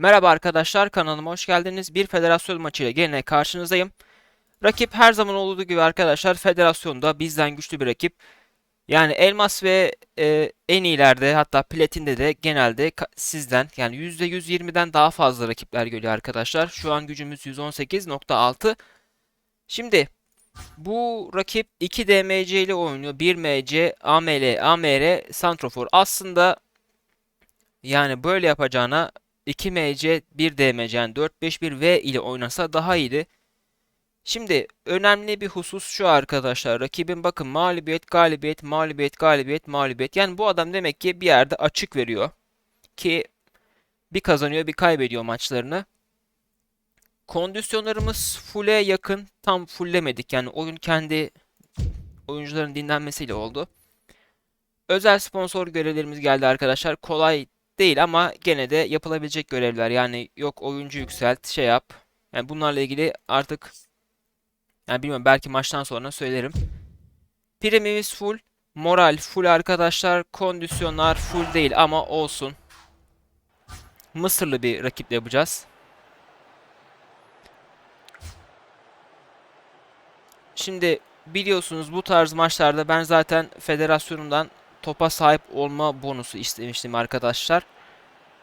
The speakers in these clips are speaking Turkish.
Merhaba arkadaşlar kanalıma hoş geldiniz. Bir federasyon maçıyla gene karşınızdayım. Rakip her zaman olduğu gibi arkadaşlar federasyonda bizden güçlü bir rakip. Yani elmas ve e, en iyilerde hatta platinde de genelde sizden yani %120'den daha fazla rakipler geliyor arkadaşlar. Şu an gücümüz 118.6. Şimdi bu rakip 2 DMC ile oynuyor. 1 MC, AML, AMR, Santrofor. Aslında yani böyle yapacağına 2 MC 1 DMC yani 4-5-1 V ile oynasa daha iyiydi. Şimdi önemli bir husus şu arkadaşlar. Rakibin bakın mağlubiyet, galibiyet, mağlubiyet, galibiyet, mağlubiyet. Yani bu adam demek ki bir yerde açık veriyor. Ki bir kazanıyor bir kaybediyor maçlarını. Kondisyonlarımız full'e yakın. Tam fulllemedik. Yani oyun kendi oyuncuların dinlenmesiyle oldu. Özel sponsor görevlerimiz geldi arkadaşlar. Kolay değil ama gene de yapılabilecek görevler. Yani yok oyuncu yükselt, şey yap. Yani bunlarla ilgili artık yani bilmiyorum belki maçtan sonra söylerim. Primimiz full, moral full arkadaşlar, kondisyonlar full değil ama olsun. Mısırlı bir rakiple yapacağız. Şimdi biliyorsunuz bu tarz maçlarda ben zaten federasyonumdan topa sahip olma bonusu istemiştim arkadaşlar.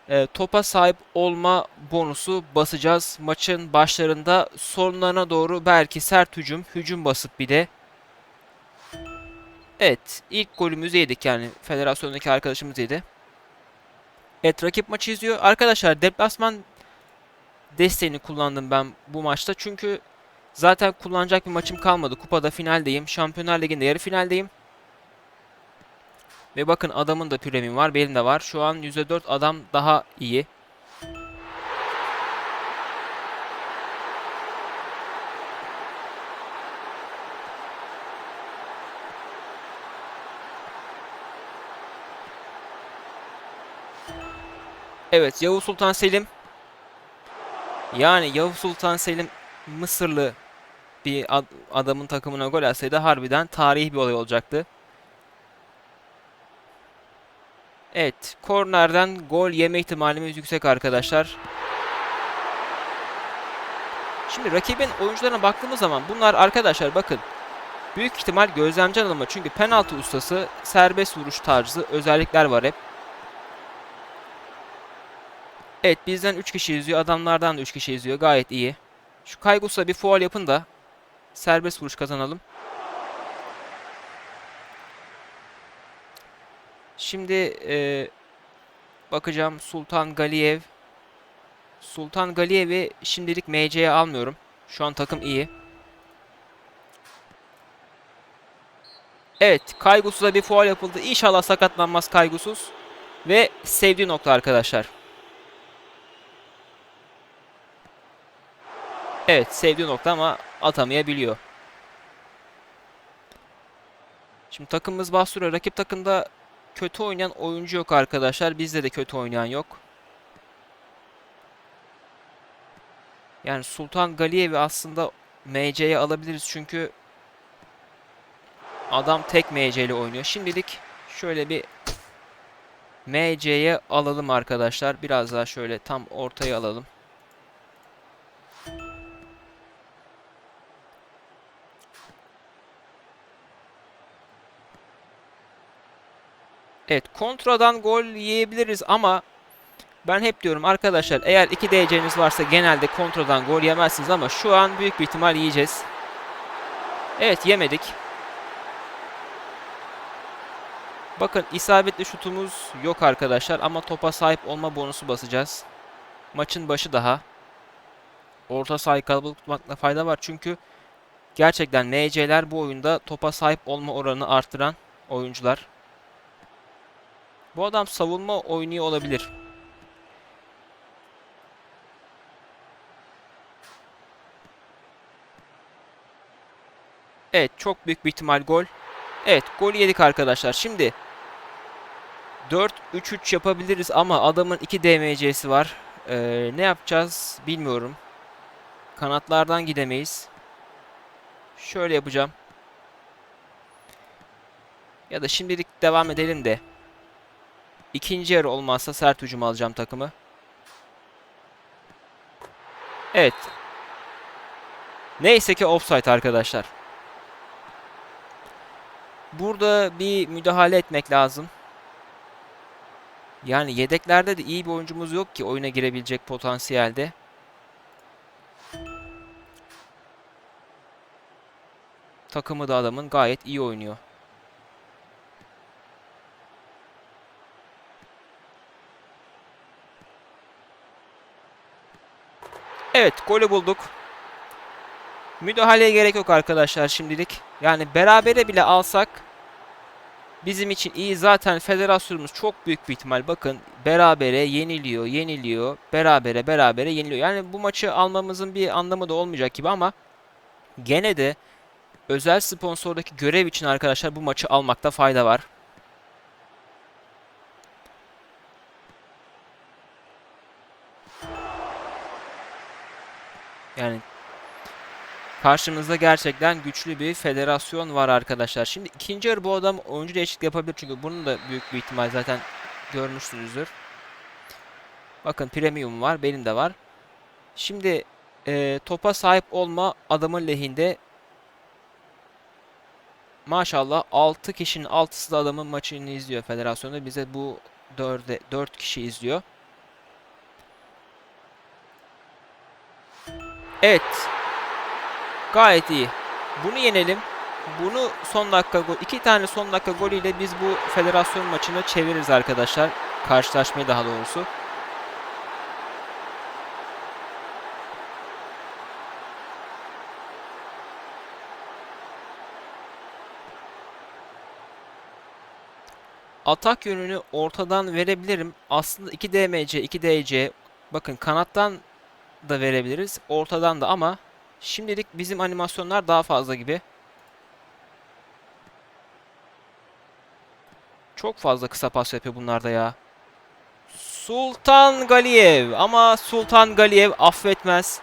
E, topa sahip olma bonusu basacağız. Maçın başlarında sonlarına doğru belki sert hücum, hücum basıp bir de. Evet, ilk golümüzü yedik yani federasyondaki arkadaşımız yedi. Evet, rakip maçı izliyor. Arkadaşlar deplasman desteğini kullandım ben bu maçta. Çünkü zaten kullanacak bir maçım kalmadı. Kupada finaldeyim. Şampiyonlar Ligi'nde yarı finaldeyim. Ve bakın adamın da premium var. Benim de var. Şu an %4 adam daha iyi. Evet Yavuz Sultan Selim. Yani Yavuz Sultan Selim Mısırlı bir ad- adamın takımına gol atsaydı harbiden tarihi bir olay olacaktı. Evet, kornerden gol yeme ihtimalimiz yüksek arkadaşlar. Şimdi rakibin oyuncularına baktığımız zaman bunlar arkadaşlar bakın büyük ihtimal gözlemci alımı çünkü penaltı ustası, serbest vuruş tarzı özellikler var hep. Evet bizden 3 kişi izliyor, adamlardan da 3 kişi izliyor. Gayet iyi. Şu Kaygus'a bir faul yapın da serbest vuruş kazanalım. Şimdi e, bakacağım Sultan Galiyev. Sultan Galiyev'i şimdilik MC'ye almıyorum. Şu an takım iyi. Evet, Kaygusuz'a bir faul yapıldı. İnşallah sakatlanmaz Kaygusuz. Ve sevdiği nokta arkadaşlar. Evet, sevdiği nokta ama atamayabiliyor. Şimdi takımımız bastırıyor. Rakip takımda kötü oynayan oyuncu yok arkadaşlar. Bizde de kötü oynayan yok. Yani Sultan Galiyev'i aslında MC'ye alabiliriz çünkü adam tek MC ile oynuyor. Şimdilik şöyle bir MC'ye alalım arkadaşlar. Biraz daha şöyle tam ortaya alalım. Evet kontradan gol yiyebiliriz ama ben hep diyorum arkadaşlar eğer 2 DC'niz varsa genelde kontradan gol yemezsiniz ama şu an büyük bir ihtimal yiyeceğiz. Evet yemedik. Bakın isabetli şutumuz yok arkadaşlar ama topa sahip olma bonusu basacağız. Maçın başı daha. Orta sahayı kalabalık tutmakta fayda var çünkü gerçekten NC'ler bu oyunda topa sahip olma oranını arttıran oyuncular. Bu adam savunma oynuyor olabilir. Evet çok büyük bir ihtimal gol. Evet gol yedik arkadaşlar. Şimdi 4-3-3 yapabiliriz ama adamın 2 DMC'si var. Ee, ne yapacağız bilmiyorum. Kanatlardan gidemeyiz. Şöyle yapacağım. Ya da şimdilik devam edelim de. İkinci yarı olmazsa sert hücum alacağım takımı. Evet. Neyse ki offside arkadaşlar. Burada bir müdahale etmek lazım. Yani yedeklerde de iyi bir oyuncumuz yok ki oyuna girebilecek potansiyelde. Takımı da adamın gayet iyi oynuyor. Evet, golü bulduk. Müdahaleye gerek yok arkadaşlar şimdilik. Yani berabere bile alsak bizim için iyi. Zaten federasyonumuz çok büyük bir ihtimal. Bakın berabere yeniliyor, yeniliyor, berabere berabere yeniliyor. Yani bu maçı almamızın bir anlamı da olmayacak gibi ama gene de özel sponsordaki görev için arkadaşlar bu maçı almakta fayda var. Yani karşımızda gerçekten güçlü bir federasyon var arkadaşlar. Şimdi ikinci yarı bu adam oyuncu değişiklik yapabilir çünkü bunun da büyük bir ihtimal zaten görmüşsünüzdür. Bakın premium var, benim de var. Şimdi e, topa sahip olma adamın lehinde maşallah 6 kişinin 6'sı da adamın maçını izliyor federasyonda. Bize bu 4'e 4 kişi izliyor. Evet. Gayet iyi. Bunu yenelim. Bunu son dakika gol, iki tane son dakika golüyle biz bu federasyon maçını çeviririz arkadaşlar. Karşılaşmayı daha doğrusu. Atak yönünü ortadan verebilirim. Aslında 2 DMC, 2 DC bakın kanattan da verebiliriz. Ortadan da ama şimdilik bizim animasyonlar daha fazla gibi. Çok fazla kısa pas yapıyor bunlarda ya. Sultan Galiyev ama Sultan Galiyev affetmez.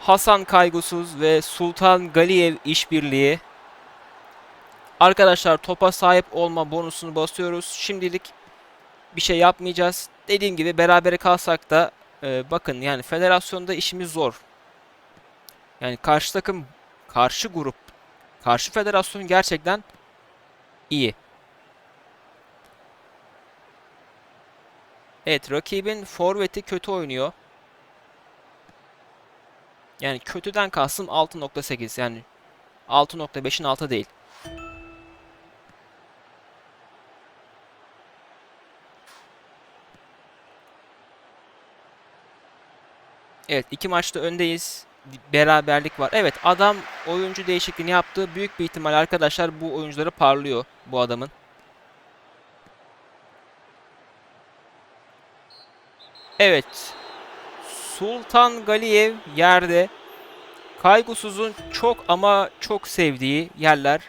Hasan Kaygusuz ve Sultan Galiyev işbirliği. Arkadaşlar topa sahip olma bonusunu basıyoruz. Şimdilik bir şey yapmayacağız. Dediğim gibi berabere kalsak da e, bakın yani federasyonda işimiz zor. Yani karşı takım, karşı grup, karşı federasyon gerçekten iyi. Evet rakibin forveti kötü oynuyor. Yani kötüden kastım 6.8 yani 6.5'in altı değil. Evet iki maçta öndeyiz. Beraberlik var. Evet adam oyuncu değişikliğini yaptı. Büyük bir ihtimal arkadaşlar bu oyuncuları parlıyor bu adamın. Evet. Sultan Galiyev yerde. Kaygusuz'un çok ama çok sevdiği yerler.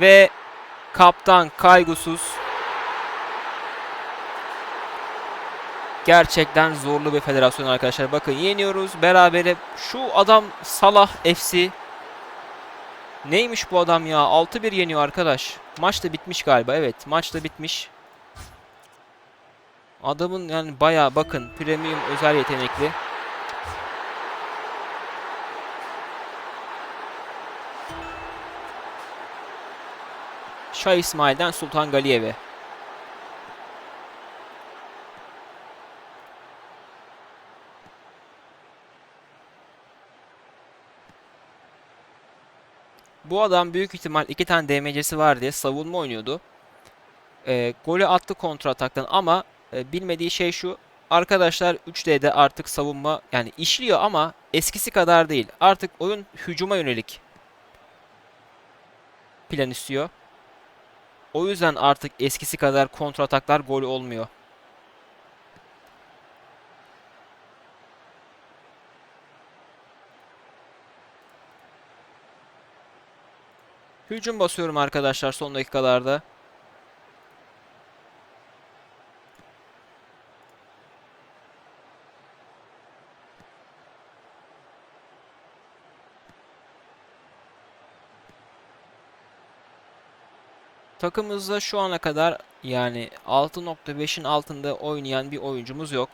Ve kaptan Kaygusuz Gerçekten zorlu bir federasyon arkadaşlar. Bakın yeniyoruz berabere. Şu adam Salah FC. Neymiş bu adam ya? 6-1 yeniyor arkadaş. Maç da bitmiş galiba. Evet maç da bitmiş. Adamın yani baya bakın premium özel yetenekli. Şah İsmail'den Sultan Galiyev'e. Bu adam büyük ihtimal iki tane DMC'si var diye savunma oynuyordu. E, golü attı kontra ataktan ama e, bilmediği şey şu. Arkadaşlar 3D'de artık savunma yani işliyor ama eskisi kadar değil. Artık oyun hücuma yönelik plan istiyor. O yüzden artık eskisi kadar kontra ataklar gol olmuyor. Hücum basıyorum arkadaşlar son dakikalarda. Takımımızda şu ana kadar yani 6.5'in altında oynayan bir oyuncumuz yok.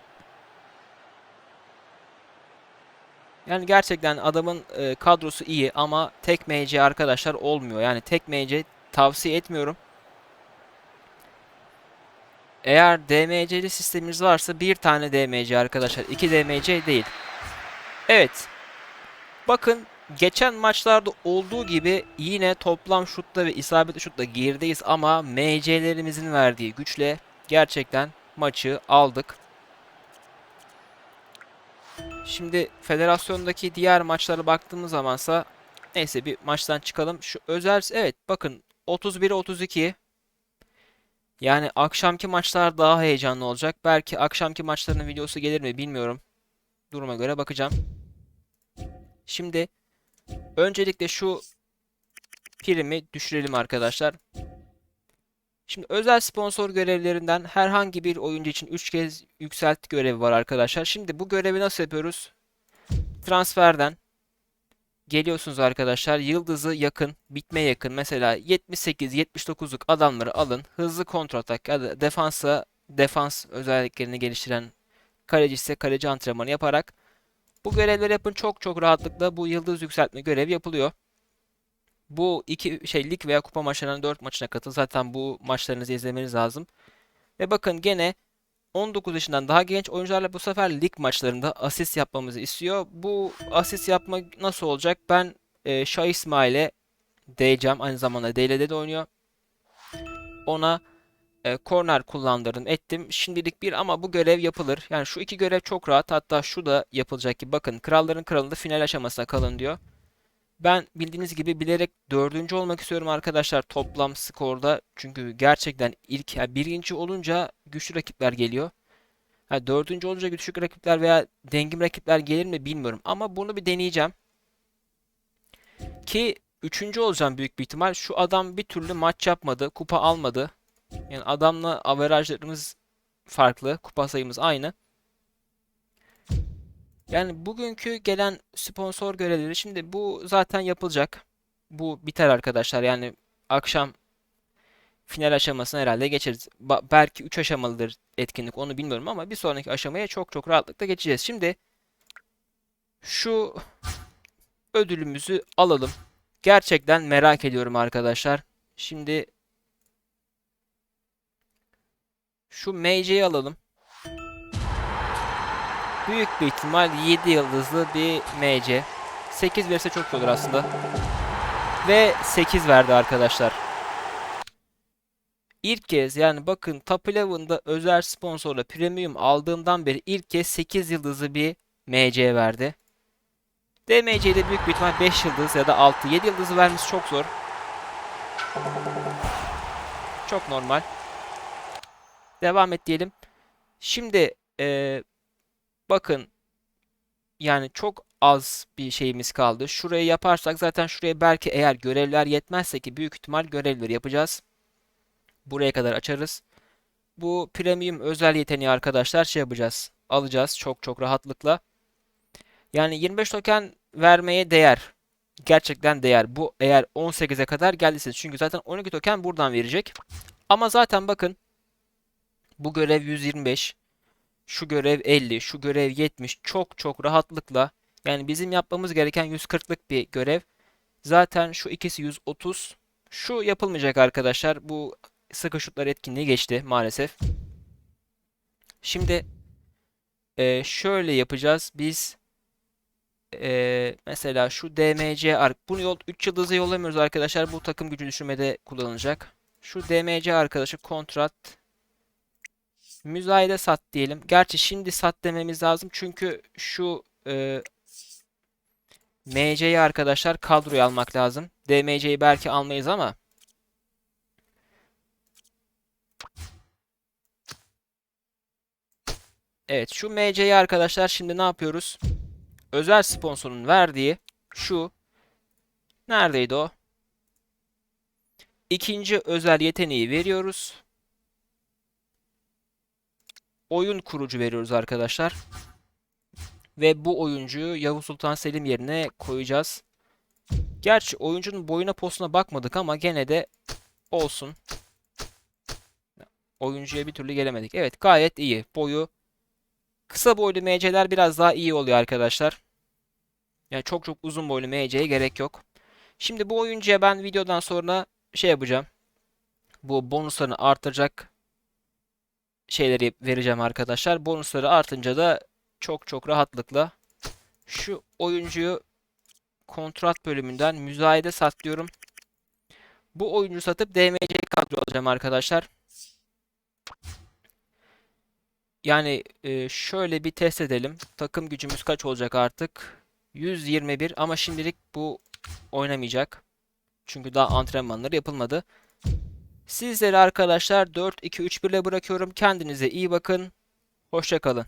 Yani gerçekten adamın e, kadrosu iyi ama tek MC arkadaşlar olmuyor. Yani tek MC tavsiye etmiyorum. Eğer DMC'li sisteminiz varsa bir tane DMC arkadaşlar. iki DMC değil. Evet. Bakın geçen maçlarda olduğu gibi yine toplam şutta ve isabetli şutta gerideyiz ama MC'lerimizin verdiği güçle gerçekten maçı aldık. Şimdi federasyondaki diğer maçlara baktığımız zamansa neyse bir maçtan çıkalım. Şu özel evet bakın 31'e 32 yani akşamki maçlar daha heyecanlı olacak. Belki akşamki maçların videosu gelir mi bilmiyorum. Duruma göre bakacağım. Şimdi öncelikle şu primi düşürelim arkadaşlar. Şimdi özel sponsor görevlerinden herhangi bir oyuncu için 3 kez yükselt görevi var arkadaşlar. Şimdi bu görevi nasıl yapıyoruz? Transferden geliyorsunuz arkadaşlar. Yıldızı yakın, bitmeye yakın. Mesela 78-79'luk adamları alın. Hızlı kontratak ya da defansa defans özelliklerini geliştiren kaleci ise kaleci antrenmanı yaparak bu görevleri yapın. Çok çok rahatlıkla bu yıldız yükseltme görevi yapılıyor. Bu iki şey lig veya kupa maçlarının 4 maçına katıl. Zaten bu maçlarınızı izlemeniz lazım. Ve bakın gene 19 yaşından daha genç oyuncularla bu sefer lig maçlarında asist yapmamızı istiyor. Bu asist yapma nasıl olacak? Ben e, Şah İsmail'e değeceğim. Aynı zamanda DL'de de oynuyor. Ona e, korner kullandırdım ettim. Şimdilik bir ama bu görev yapılır. Yani şu iki görev çok rahat. Hatta şu da yapılacak ki bakın kralların kralında final aşamasına kalın diyor. Ben bildiğiniz gibi bilerek dördüncü olmak istiyorum arkadaşlar toplam skorda. Çünkü gerçekten ilk yani birinci olunca güçlü rakipler geliyor. Ha, dördüncü olunca güçlü rakipler veya dengim rakipler gelir mi bilmiyorum. Ama bunu bir deneyeceğim. Ki üçüncü olacağım büyük bir ihtimal. Şu adam bir türlü maç yapmadı. Kupa almadı. Yani adamla averajlarımız farklı. Kupa sayımız aynı. Yani bugünkü gelen sponsor görevleri şimdi bu zaten yapılacak. Bu biter arkadaşlar. Yani akşam final aşamasına herhalde geçeriz. Ba belki 3 aşamalıdır etkinlik onu bilmiyorum ama bir sonraki aşamaya çok çok rahatlıkla geçeceğiz. Şimdi şu ödülümüzü alalım. Gerçekten merak ediyorum arkadaşlar. Şimdi şu MC'yi alalım. Büyük bir ihtimal 7 yıldızlı bir MC. 8 verirse çok iyi olur aslında. Ve 8 verdi arkadaşlar. İlk kez yani bakın Top 11'da özel sponsorla premium aldığımdan beri ilk kez 8 yıldızlı bir MC verdi. DMC'de büyük bir ihtimal 5 yıldız ya da 6 7 yıldızı vermesi çok zor. Çok normal. Devam et diyelim. Şimdi e, bakın yani çok az bir şeyimiz kaldı. Şurayı yaparsak zaten şuraya belki eğer görevler yetmezse ki büyük ihtimal görevleri yapacağız. Buraya kadar açarız. Bu premium özel yeteneği arkadaşlar şey yapacağız. Alacağız çok çok rahatlıkla. Yani 25 token vermeye değer. Gerçekten değer. Bu eğer 18'e kadar geldiyse. Çünkü zaten 12 token buradan verecek. Ama zaten bakın bu görev 125. Şu görev 50, şu görev 70 çok çok rahatlıkla yani bizim yapmamız gereken 140'lık bir görev. Zaten şu ikisi 130. Şu yapılmayacak arkadaşlar. Bu sıkı şutlar etkinliği geçti maalesef. Şimdi e, şöyle yapacağız. Biz e, mesela şu DMC ark bunu yol 3 yıldızı yollamıyoruz arkadaşlar. Bu takım gücü düşürmede kullanılacak. Şu DMC arkadaşı kontrat müzayede sat diyelim. Gerçi şimdi sat dememiz lazım. Çünkü şu e, MC'yi arkadaşlar kadroya almak lazım. DMC'yi belki almayız ama Evet şu MC'yi arkadaşlar şimdi ne yapıyoruz? Özel sponsorun verdiği şu neredeydi o? İkinci özel yeteneği veriyoruz. Oyun kurucu veriyoruz arkadaşlar. Ve bu oyuncuyu Yavuz Sultan Selim yerine koyacağız. Gerçi oyuncunun boyuna posuna bakmadık ama gene de olsun. Oyuncuya bir türlü gelemedik. Evet gayet iyi. Boyu kısa boylu MC'ler biraz daha iyi oluyor arkadaşlar. Yani çok çok uzun boylu MC'ye gerek yok. Şimdi bu oyuncuya ben videodan sonra şey yapacağım. Bu bonuslarını artıracak şeyleri vereceğim arkadaşlar. Bonusları artınca da çok çok rahatlıkla şu oyuncuyu kontrat bölümünden müzayede sat diyorum. Bu oyuncu satıp DMC kadro alacağım arkadaşlar. Yani e, şöyle bir test edelim. Takım gücümüz kaç olacak artık? 121 ama şimdilik bu oynamayacak. Çünkü daha antrenmanları yapılmadı. Sizleri arkadaşlar 4-2-3-1 ile bırakıyorum. Kendinize iyi bakın. Hoşça kalın.